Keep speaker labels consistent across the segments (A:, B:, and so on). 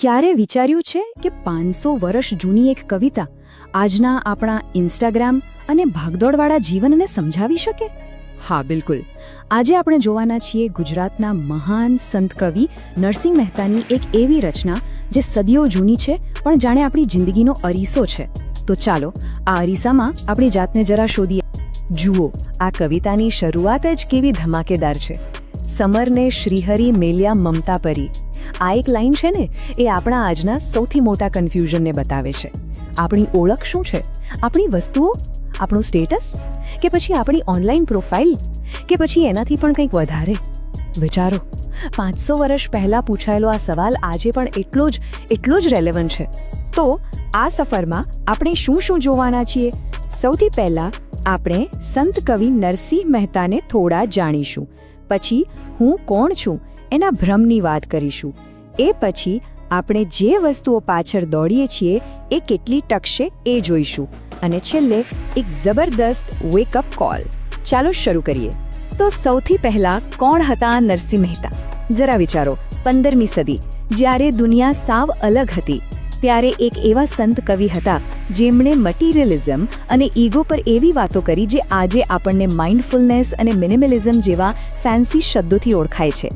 A: ક્યારે વિચાર્યું છે કે પાંચસો વર્ષ જૂની એક કવિતા આજના આપણા ઇન્સ્ટાગ્રામ અને ભાગદોડવાળા જીવનને સમજાવી શકે? હા, બિલકુલ. આજે આપણે જોવાના છીએ ગુજરાતના મહાન સંત કવિ નરસિંહ મહેતાની એક એવી રચના જે સદીઓ જૂની છે, પણ જાણે આપણી જિંદગીનો અરીસો છે. તો ચાલો, આ અરીસામાં આપણી જાતને જરા શોધીએ. જુઓ, આ કવિતાની શરૂઆત જ કેવી ધમાકેદાર છે. સમરને શ્રીહરી મેલ્યા મમતા પરી. આ એક લાઈન છે ને, એ આપણા આજના સૌથી મોટા કન્ફ્યુઝનને બતાવે છે. આપણી ઓળખ શું છે? આપણી વસ્તુઓ? આપણું સ્ટેટસ? કે પછી આપણી ઓનલાઈન પ્રોફાઇલ કે પછી એનાથી પણ કંઈક વધારે? વિચારો, પાંચસો વર્ષ પહેલાં પૂછાયેલો આ સવાલ આજે પણ એટલો જ એટલો જ રેલેવન્ટ છે. તો, આ સફરમાં આપણે શું શું જોવાના છીએ? સૌથી પહેલાં આપણે સંત કવિ નરસિંહ મહેતાને થોડા જાણીશું. પછી હું કોણ છું? એના ભ્રમની વાત કરીશું. એ પછી આપણે જે વસ્તુઓ પાછળ દોડીએ છીએ, એ કેટલી ટકશે એ જોઈશું. અને છેલ્લે એક જબરદસ્ત વેકઅપ કોલ ચાલો શરૂ કરીએ. તો સૌથી પહેલા કોણ હતા નરસિંહ મહેતા? જરા વિચારો, પંદરમી સદી, જ્યારે દુનિયા સાવ અલગ હતી, ત્યારે એક એવા સંત કવિ હતા, જેમણે મટીરિયલિઝમ અને ઈગો પર એવી વાતો કરી, જે આજે આપણને માઇન્ડફુલનેસ અને મિનિમલિઝમ જેવા ફેન્સી શબ્દોથી ઓળખાય છે.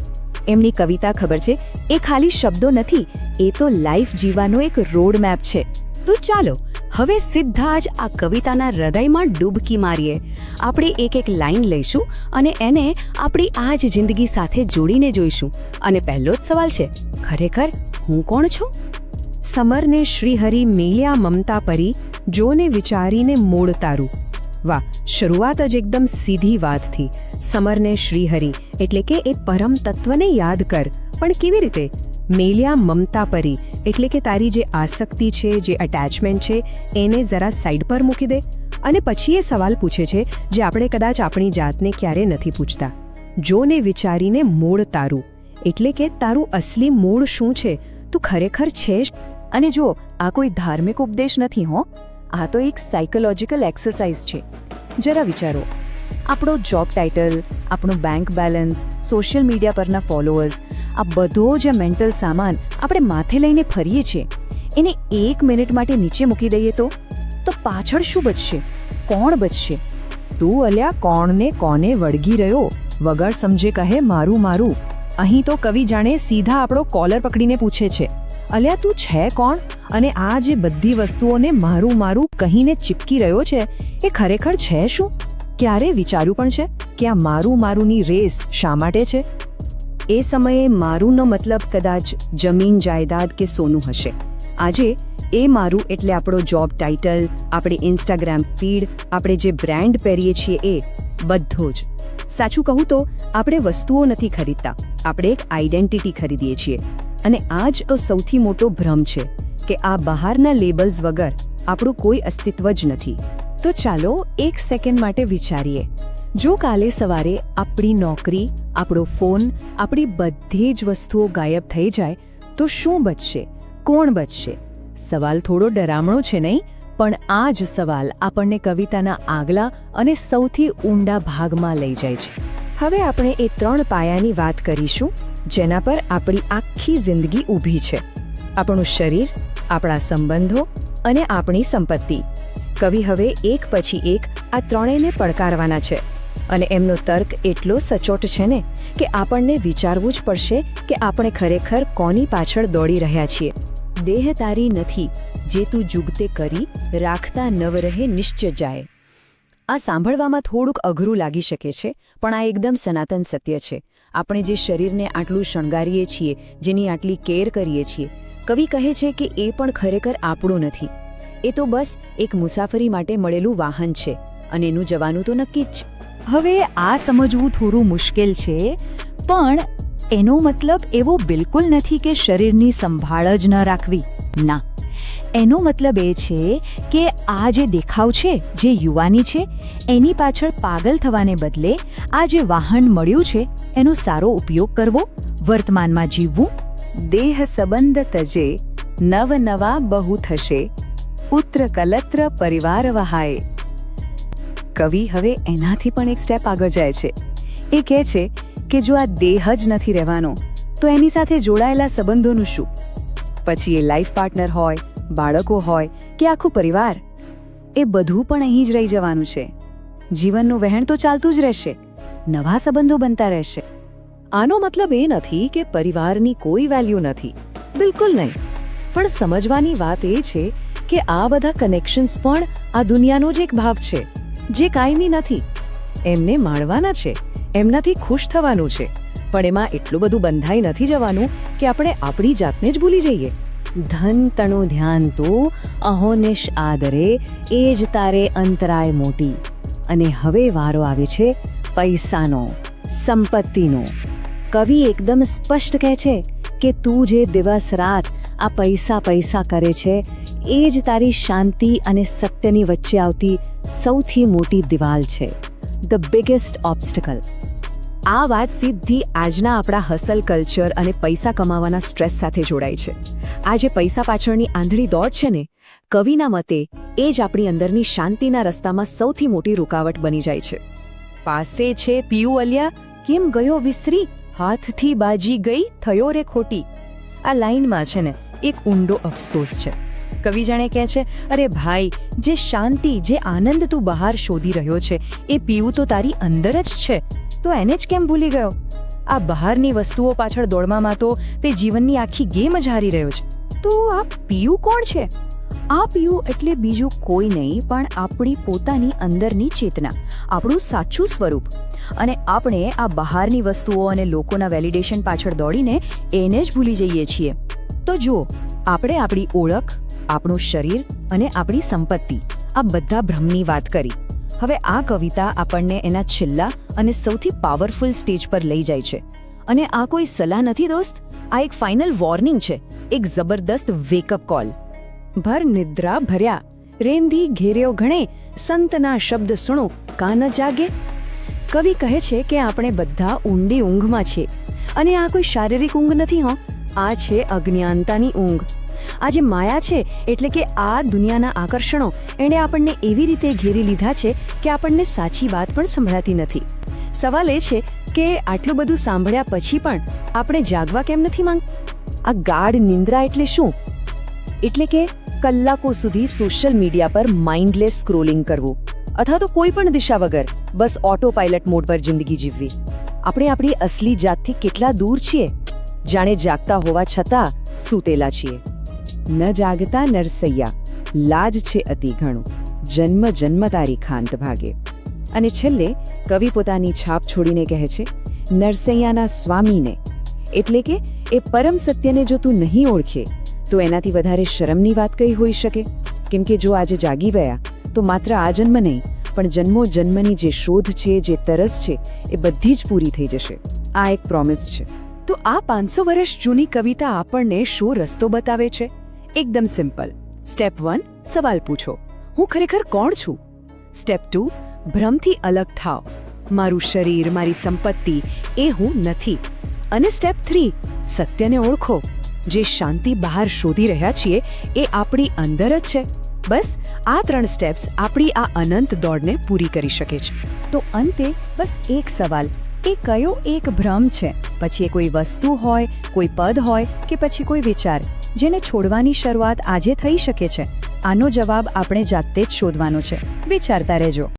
A: એમની કવિતા ખબર છે? એ ખાલી શબ્દો નથી, એ તો લાઈફ જીવવાનો એક રોડ મેપ છે. તો ચાલો, હવે સીધા જ આ કવિતાના હૃદયમાં ડૂબકી મારીએ. આપણે એક એક લાઈન લઈશું અને એને આપણી આ જ જિંદગી સાથે જોડીને જોઈશું. અને પહેલો જ સવાલ છે, ખરેખર હું કોણ છું? સમરને શ્રીહરિ મેલ્યા મમતા પરી, જોને વિચારીને મોડ તારું. વાહ, શરૂઆત જ એકદમ સીધી વાતથી. સમરને શ્રીહરિ, એટલે કે એ પરમ તત્વને યાદ કર. પણ કેવી રીતે? મેલ્યા મમતા પરી, એટલે કે તારી જે આસક્તિ છે, જે અટેચમેન્ટ છે, એને જરા સાઈડ પર મૂકી દે. અને પછી એ સવાલ પૂછે છે, જે આપણે કદાચ આપણી જાતને ક્યારે નથી પૂછતા. જોને વિચારીને મૂળ તારું. એટલે કે તારું અસલી મૂળ શું છે? તું ખરેખર છે? અને જો આ કોઈ ધાર્મિક ઉપદેશ નથી હો, આ તો એક સાયકોલોજીકલ એક્સરસાઇઝ છે. જરા વિચારો. આપણો જોબ ટાઇટલ આપણું બેંક બેલેન્સ સોશિયલ મીડિયા પરના ફોલોઅર્સ આ બધો જે મેન્ટલ સામાન આપણે માથે લઈને ફરીએ છીએ. એને એક મિનિટ માટે નીચે મૂકી દઈએ તો? તો પાછળ શું બચશે? કોણ બચશે? તું અલ્યા કોણને કોને વળગી રહ્યો? વગર સમજે કહે મારું મારું. અહીં તો કવિ જાણે સીધા આપણો કોલર પકડીને પૂછે છે. અલ્યા તું છે કોણ? અને આ જે બધી વસ્તુઓને મારું મારું કહીને ચીપકી રહ્યો છે, એ ખરેખર છે શું? ક્યારે વિચાર્યું પણ છે કે આ મારું મારુંની રેસ શા માટે છે? એ સમયે મારુંનો મતલબ કદાચ જમીન, જાયદાદ કે સોનું હશે. આજે એ મારું એટલે આપણો જોબ ટાઇટલ આપણે ઇન્સ્ટાગ્રામ ફીડ આપણે જે બ્રાન્ડ પહેરીએ છીએ એ બધો જ. સાચું કહું તો, આપણે વસ્તુઓ નથી ખરીદતા. આપણે એક આઈડેન્ટિટી ખરીદીએ છીએ. અને આ જ સૌથી મોટો ભ્રમ છે. કે આ બહારના લેબલ્સ વગર આપણું કોઈ અસ્તિત્વ જ નથી. તો ચાલો એક સેકન્ડ માટે વિચારીએ. જો કાલે સવારે આપણી નોકરી, આપણો ફોન, આપણી બધી જ વસ્તુઓ ગાયબ થઈ જાય, તો શું બચશે? કોણ બચશે? સવાલ થોડો ડરામણો છે નહીં, પણ આ જ સવાલ આપણને કવિતાના આગલા અને સૌથી ઊંડા ભાગમાં લઈ જાય છે. હવે આપણે એ ત્રણ પાયાની વાત કરીશું, જેના પર આપણી આખી જિંદગી ઊભી છે. આપણું શરીર આપણા સંબંધો અને આપણી સંપત્તિ. કવિ હવે એક પછી એક આ ત્રણેયને પડકારવાના છે અને એમનો તર્ક એટલો સચોટ છે ને કે આપણને વિચારવું જ પડશે કે આપણે ખરેખર કોની પાછળ દોડી રહ્યા છીએ. દેહ તારી નથી, જે તું જુગતે કરી, રાખતા નવ રહે નિશ્ચય જાય. આ સાંભળવામાં થોડુંક અઘરું લાગી શકે છે, પણ આ એકદમ સનાતન સત્ય છે. આપણે જે શરીરને આટલું શણગારીએ છીએ, જેની આટલી કેર કરીએ છીએ કવિ કહે છે કે એ પણ ખરેખર આપણું નથી. એ તો બસ એક મુસાફરી માટે મળેલું વાહન છે અને એનું જવાનું તો નક્કી જ. હવે આ સમજવું થોડું મુશ્કેલ છે, પણ એનો મતલબ એવો બિલકુલ નથી કે શરીરની સંભાળ જ ન રાખવી. ના. એનો મતલબ એ છે કે આ જે દેખાવ છે, જે યુવાની છે, એની પાછળ પાગલ થવાને બદલે આ જે વાહન મળ્યું છે, એનો સારો ઉપયોગ કરવો, વર્તમાનમાં જીવવું દેહ સંબંધ તજે, નવ નવા બહુ થશે, પુત્ર કલત્ર પરિવાર વહાય. કવિ હવે એનાથી પણ એક સ્ટેપ આગળ જાય છે. એ કહે છે કે જો આ દેહ જ નથી રહેવાનો, તો એની સાથે જોડાયેલા સંબંધોનું શું? પછી એ લાઈફ પાર્ટનર હોય, બાળકો હોય કે આખું પરિવાર, એ બધું પણ અહીં જ રહી જવાનું છે. જીવનનું વહેણ તો ચાલતું જ રહેશે. નવા સંબંધો બનતા રહેશે.
B: આનો મતલબ એ નથી કે પરિવારની કોઈ વેલ્યુ નથી. બિલકુલ નહીં. પણ સમજવાની વાત એ છે કે આ બધા કનેક્શન્સ પણ આ દુનિયાનો જ એક ભાગ છે, જે કાયમી નથી. એમને માણવાના છે, એમનાથી ખુશ થવાનું છે. પણ એમાં એટલું બધું બંધાઈ નથી જવાનું કે આપણે આપણી જાતને જ ભૂલી જઈએ. ધન તણું ધ્યાન તો અહોનિશ આદરે, એ જ તારે અંતરાય મોટી. અને હવે વારો આવે છે પૈસાનો, સંપત્તિનો. કવિ એકદમ સ્પષ્ટ કહે છે કે તું જે દિવસ રાત આ પૈસા પૈસા કરે છે, એ જ તારી શાંતિ અને સત્યની વચ્ચે આવતી સૌથી મોટી દિવાલ છે. ધ બિગેસ્ટ ઓબ્સ્ટકલ
A: આ વાત સીધી આજના આપણા હસલ કલ્ચર અને પૈસા કમાવાના સ્ટ્રેસ સાથે જોડાય છે. આ જે પૈસા પાછળની આંધળી દોડ છે ને, કવિના મતે એ જ આપણી અંદરની શાંતિના રસ્તામાં સૌથી મોટી રૂકાવટ બની જાય છે. પાસે છે પિયુ અલિયા કેમ ગયો વિસરી? હાથથી બાજી ગઈ, થયો રે ખોટી. આ લાઈનમાં છે ને, એક ઊંડો અફસોસ છે. કવિ જાણે કહે છે, અરે ભાઈ, જે શાંતિ, જે આનંદ તું બહાર શોધી રહ્યો છે, એ પીવું તો તારી અંદર જ છે. તો એને જ કેમ ભૂલી ગયો? આ બહારની વસ્તુઓ પાછળ દોડવામાં તો તે જીવનની આખી ગેમ જ હારી રહ્યો છે. તો આ પીયું કોણ છે? આ પીવું એટલે બીજું કોઈ નહીં, પણ આપણી પોતાની અંદરની ચેતના, આપણું સાચું સ્વરૂપ. અને આપણે આ બહારની વસ્તુઓ અને લોકોના વેલિડેશન પાછળ દોડીને એને જ ભૂલી જઈએ છીએ. તો જુઓ, આપણે આપણી ઓળખ, આપણું શરીર અને આપણી સંપત્તિ, આ બધા ભ્રમની વાત કરી. હવે આ કવિતા આપણને એના છેલ્લા અને સૌથી પાવરફુલ સ્ટેજ પર લઈ જાય છે. અને આ કોઈ સલાહ નથી, દોસ્ત. આ એક ફાઇનલ વોર્નિંગ છે. એક જબરદસ્ત વેકઅપ કોલ ભર નિદ્રા ભર્યા. રેંધી ઘેર્યો ઘણે, સંતના શબ્દ સુણો, કાન જાગે. કવિ કહે છે કે આપણે બધા ઊંડી ઊંઘમાં છીએ. અને આ કોઈ શારીરિક ઊંઘ નથી, હો. આ છે અજ્ઞાનતાની ઊંઘ. આ જે માયા છે એટલે કે આ દુનિયાના આકર્ષણો. એણે આપણને એવી રીતે ઘેરી લીધા છે કે આપણને સાચી વાત પણ સંભળાતી નથી. સવાલ એ છે કે આટલું બધું સાંભળ્યા પછી પણ આપણે જાગવા કેમ નથી માંગ? આ ગાઢ નિંદ્રા એટલે શું? એટલે કે કલાકો સુધી સોશિયલ મીડિયા પર માઇન્ડલેસ સ્ક્રોલિંગ કરવું. અથવા તો કોઈ પણ દિશા વગર બસ ઓટો પાયલટ મોડ પર જિંદગી જીવવી. આપણે આપણી અસલી જાતથી કેટલા દૂર છીએ? જાણે જાગતા હોવા છતાં સૂતેલા છીએ. ન જાગતા નરસૈયા, લાજ છે અતિ ઘણું. જન્મ જન્મ તારી ખાંત ભાગે. અને છેલ્લે કવિ પોતાની છાપ છોડીને કહે છે, નરસૈયાના સ્વામીને. એટલે કે, એ પરમ સત્યને જો તું નહીં ઓળખે તો એનાથી વધારે શરમની વાત કઈ હોઈ શકે? કેમ કે જો આજે જાગી ગયા, તો માત્ર આ જન્મ નહીં, પણ જન્મો જન્મની જે શોધ છે, જે તરસ છે, એ બધી જ પૂરી થઈ જશે. આ એક પ્રોમિસ છે. તો આ પાંચસો વર્ષ જૂની કવિતા આપણને શું રસ્તો બતાવે છે? એકદમ સિમ્પલ સ્ટેપ વન સવાલ પૂછો. હું ખરેખર કોણ છું? સ્ટેપ ટુ ભ્રમથી અલગ થાવ મારું શરીર, મારી સંપત્તિ, એ હું નથી. અને સ્ટેપ થ્રી સત્યને ઓળખો. જે શાંતિ બહાર શોધી રહ્યા છીએ, એ આપણી અંદર જ છે. બસ, આ ત્રણ સ્ટેપ્સ આપણી આ અનંત દોડને પૂરી કરી શકે છે. તો અંતે, બસ એક સવાલ એ કયો એક ભ્રમ છે? પછી એ કોઈ વસ્તુ હોય, કોઈ પદ હોય, કે પછી કોઈ વિચાર, જેને છોડવાની શરૂઆત આજે થઈ શકે છે? આનો જવાબ આપણે જાતે જ શોધવાનો છે. વિચારતા રહેજો.